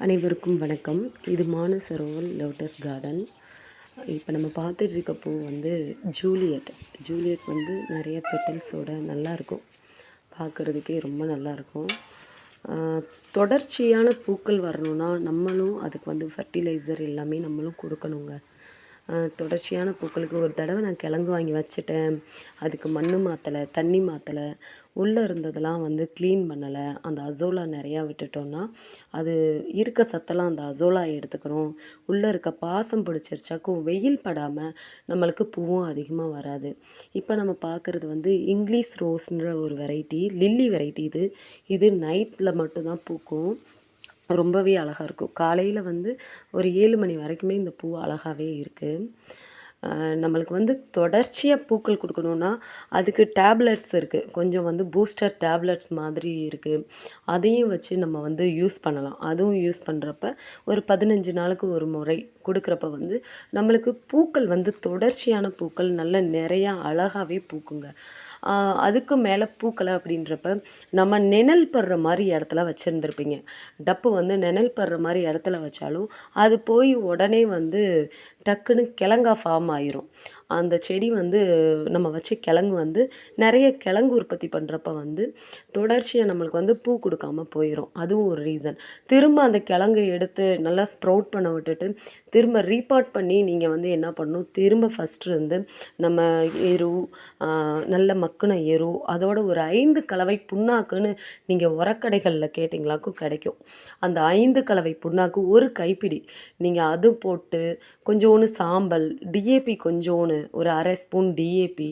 அனைவருக்கும் வணக்கம். இது மானசரோவர் லோட்டஸ் கார்டன். இப்போ நம்ம பார்த்துட்டு இருக்க பூ வந்து ஜூலியட். ஜூலியட் வந்து நிறைய பெட்டல்ஸோட நல்லா இருக்கும். பார்க்குறதுக்கே ரொம்ப நல்லா இருக்கும். தொடர்ச்சியான பூக்கள் வரணும்னா நம்மளும் அதுக்கு வந்து ஃபர்டிலைசர் எல்லாமே நம்மளும் கொடுக்கணுங்க. தொடர்ச்சியான பூக்களுக்கு ஒரு தடவை நான் கிழங்கு வாங்கி வச்சுட்டேன். அதுக்கு மண் மாற்றலை தண்ணி மாற்றலை உள்ளே இருந்ததெல்லாம் வந்து க்ளீன் பண்ணலை. அந்த அசோலா நிறையா விட்டுட்டோம்னா அது இருக்க சத்தெல்லாம் அந்த அசோலா எடுத்துக்கிறோம். உள்ளே இருக்க பாசம் பிடிச்சிருச்சாக்கும் வெயில் படாமல் நம்மளுக்கு பூவும் அதிகமாக வராது. இப்போ நம்ம பார்க்குறது வந்து இங்கிலீஷ் ரோஸ்ன்ற ஒரு வெரைட்டி லில்லி வெரைட்டி இது. இது நைட்டில் மட்டும்தான் பூக்கும். ரொம்பவே அழகாக இருக்கும். காலையில் வந்து ஒரு ஏழு மணி வரைக்குமே இந்த பூ அழகாகவே இருக்குது நம்மளுக்கு வந்து தொடர்ச்சியாக பூக்கள் கொடுக்கணுன்னா அதுக்கு டேப்லெட்ஸ் இருக்குது கொஞ்சம் வந்து பூஸ்டர் டேப்லெட்ஸ் மாதிரி இருக்குது அதையும் வச்சு நம்ம வந்து யூஸ் பண்ணலாம். அதுவும் யூஸ் பண்ணுறப்ப ஒரு பதினஞ்சு நாளுக்கு ஒரு முறை கொடுக்குறப்ப வந்து நம்மளுக்கு பூக்கள் வந்து தொடர்ச்சியான பூக்கள் நல்ல நிறையா அழகாகவே பூக்குங்க. அதுக்கு மேலே பூக்கலை அப்படின்றப்ப நம்ம நிழல் படுற மாதிரி இடத்துல வச்சுருந்துருப்பீங்க. டப்பு வந்து நிழல் படுற மாதிரி இடத்துல வச்சாலும் அது போய் உடனே வந்து டக்குன்னு கிழங்கா ஃபார்ம் ஆயிரும். அந்த செடி வந்து நம்ம வச்ச கிழங்கு வந்து நிறைய கிழங்கு உற்பத்தி பண்ணுறப்ப வந்து தொடர்ச்சியாக நம்மளுக்கு வந்து பூ கொடுக்காம போயிடும் அதுவும் ஒரு ரீசன். திரும்ப அந்த கிழங்கு எடுத்து நல்லா ஸ்ப்ரவுட் பண்ண விட்டுட்டு திரும்ப ரீபாட் பண்ணி நீங்கள் வந்து என்ன பண்ணணும்? திரும்ப ஃபஸ்ட்டு வந்து நம்ம எரு நல்ல மக்குன எரு அதோட ஒரு ஐந்து கலவை புண்ணாக்குன்னு நீங்கள் உரக்கடைகளில் கேட்டிங்களாக்கும் கிடைக்கும். அந்த ஐந்து கலவை புண்ணாக்கு ஒரு கைப்பிடி. நீங்கள் அது போட்டு கொஞ்சோண்டு சாம்பல் டிஏபி கொஞ்சோன்னு ஒரு அரை ஸ்பூன் டிஏபி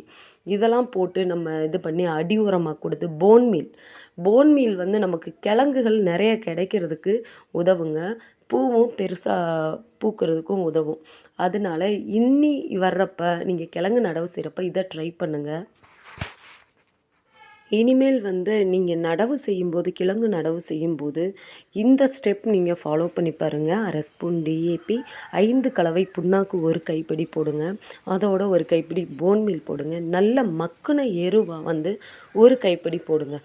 இதெல்லாம் போட்டு நம்ம இது பண்ணி அடி உரமாக கொடுத்து போன் மீல் போன் மீல் வந்து நமக்கு கிழங்குகள் நிறைய கிடைக்கிறதுக்கு உதவுங்க. பூவும் பெருசாக பூக்கிறதுக்கும் உதவும். அதனால இன்னி வர்றப்ப நீங்கள் கிழங்கு நடவு செய்கிறப்ப இதை ட்ரை பண்ணுங்கள் இனிமேல் வந்து நீங்கள் நடவு செய்யும்போது கிழங்கு நடவு செய்யும்போது இந்த ஸ்டெப் நீங்கள் ஃபாலோ பண்ணி பாருங்கள் அரை ஸ்பூன் டிஏபி ஐந்து கலவை புண்ணாக்கு ஒரு கைப்பிடி போடுங்க. அதோட ஒரு கைப்பிடி போன் மீல் போடுங்க. நல்ல மக்குன எருவாக வந்து ஒரு கைப்பிடி போடுங்க.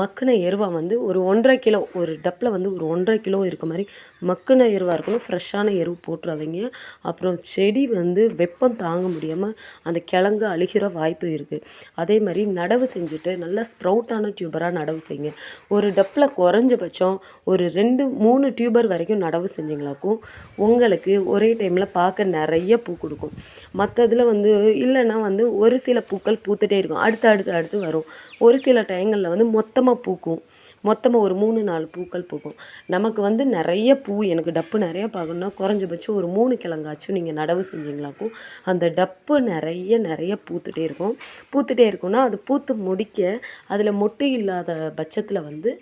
மக்குன எருவா வந்து ஒரு ஒன்றரை கிலோ ஒரு டப்பில் வந்து ஒரு ஒன்றரை கிலோ இருக்க மாதிரி மக்குன எருவாக இருக்கணும். ஃப்ரெஷ்ஷான எருவு போட்டுறாதீங்க. அப்புறம் செடி வந்து வெப்பம் தாங்க முடியாமல் அந்த கிழங்கு அழுகிற வாய்ப்பு இருக்குது அதே மாதிரி நடவு செஞ்சுட்டு நல்லா ஸ்ப்ரவுட்டான டியூபராக நடவு செய்யுங்க ஒரு டப்பில் குறைஞ்சபட்சம் ஒரு ரெண்டு மூணு டியூபர் வரைக்கும் நடவு செஞ்சீங்களாக்கும் உங்களுக்கு ஒரே டைமில் பார்க்க நிறைய பூ கொடுக்கும். மற்றதில் வந்து இல்லைன்னா வந்து ஒரு சில பூக்கள் பூத்துட்டே இருக்கும். அடுத்து அடுத்து அடுத்து வரும். ஒரு சில டைங்கள் டைங்களில் வந்து மொத்தமாக பூக்கும். மொத்தமாக ஒரு மூணு நாலு பூக்கள் பூக்கும். நமக்கு வந்து நிறைய பூ எனக்கு டப்பு நிறைய பார்க்கணுன்னா குறைஞ்சபட்சம் ஒரு மூணு கிழங்காச்சும் நீங்கள் நடவு செஞ்சீங்களாக்கும் அந்த டப்பு நிறைய நிறைய பூத்துட்டே இருக்கும். பூத்துட்டே இருக்கும்னா அது பூத்து முடிக்க அதில் மொட்டு இல்லாத பட்சத்தில் வந்து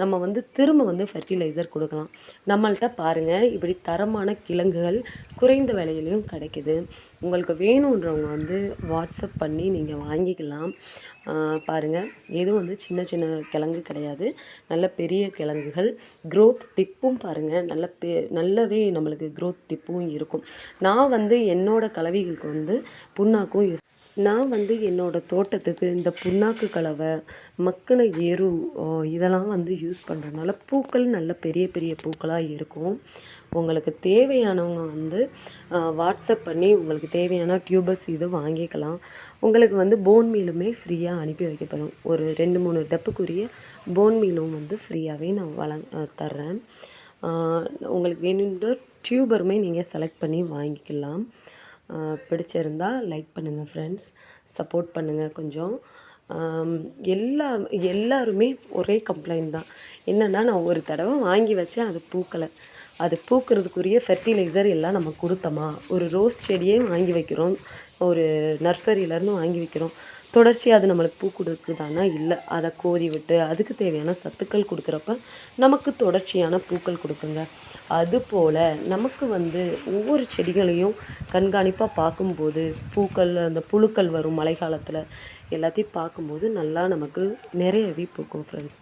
நம்ம வந்து திரும்ப வந்து ஃபர்டிலைசர் கொடுக்கலாம். நம்மள்கிட்ட பாருங்கள் இப்படி தரமான கிழங்குகள் குறைந்த விலையிலையும் கிடைக்குது. உங்களுக்கு வேணுன்றவங்க வந்து வாட்ஸ்அப் பண்ணி நீங்கள் வாங்கிக்கலாம். பாருங்கள் பாருங்க. எதுவும் வந்து சின்ன சின்ன கிழங்கு கிடையாது. நல்ல பெரிய கிழங்குகள். க்ரோத் டிப்பும் பாருங்கள் நல்ல பெ நல்லாவே நம்மளுக்கு க்ரோத் டிப்பும் இருக்கும். நான் வந்து என்னோடய கலவைகளுக்கு வந்து புண்ணாக்கும் யூஸ் நான் வந்து என்னோடய தோட்டத்துக்கு இந்த புண்ணாக்கு கலவை மக்கின எரு இதெல்லாம் வந்து யூஸ் பண்ணுறதுனால பூக்கள் நல்ல பெரிய பெரிய பூக்களாக இருக்கும். உங்களுக்கு தேவையானவங்க வந்து வாட்ஸ்அப் பண்ணி உங்களுக்கு தேவையான டியூபர்ஸ் இது வாங்கிக்கலாம். உங்களுக்கு வந்து போன் மீலுமே ஃப்ரீயாக அனுப்பி வைக்கப்படும். ஒரு ரெண்டு மூணு டப்புக்குரிய போன் மீலும் வந்து ஃப்ரீயாகவே நான் வழங் தர்றேன். உங்களுக்கு வேணுன்ற டியூபருமே நீங்கள் செலக்ட் பண்ணி வாங்கிக்கலாம். பிடிச்சிருந்தால் லைக் பண்ணுங்கள் ஃப்ரெண்ட்ஸ் சப்போர்ட் பண்ணுங்கள் கொஞ்சம். எல்லா எல்லாருமே ஒரே கம்ப்ளைண்ட் தான். என்னென்னா நான் ஒரு தடவை வாங்கி வச்சேன் அது பூக்கலை. அது பூக்கிறதுக்குரிய ஃபெர்டிலைசர் எல்லாம் நம்ம கொடுத்தோமா? ஒரு ரோஸ் செடியே வாங்கி வைக்கிறோம். ஒரு நர்சரியிலேருந்து வாங்கி வைக்கிறோம். தொடர்ச்சியாக அது நம்மளுக்கு பூ கொடுக்குதானா? இல்லை. அதை கோதி விட்டு அதுக்கு தேவையான சத்துக்கள் கொடுக்குறப்ப நமக்கு தொடர்ச்சியான பூக்கள் கொடுக்குங்க. அதுபோல் நமக்கு வந்து ஒவ்வொரு செடிகளையும் கண்காணிப்பாக பார்க்கும்போது பூக்கள் அந்த புழுக்கள் வரும் மழை காலத்தில் எல்லாத்தையும் பார்க்கும்போது நல்லா நமக்கு நிறையவே பூக்கும் ஃப்ரெண்ட்ஸ்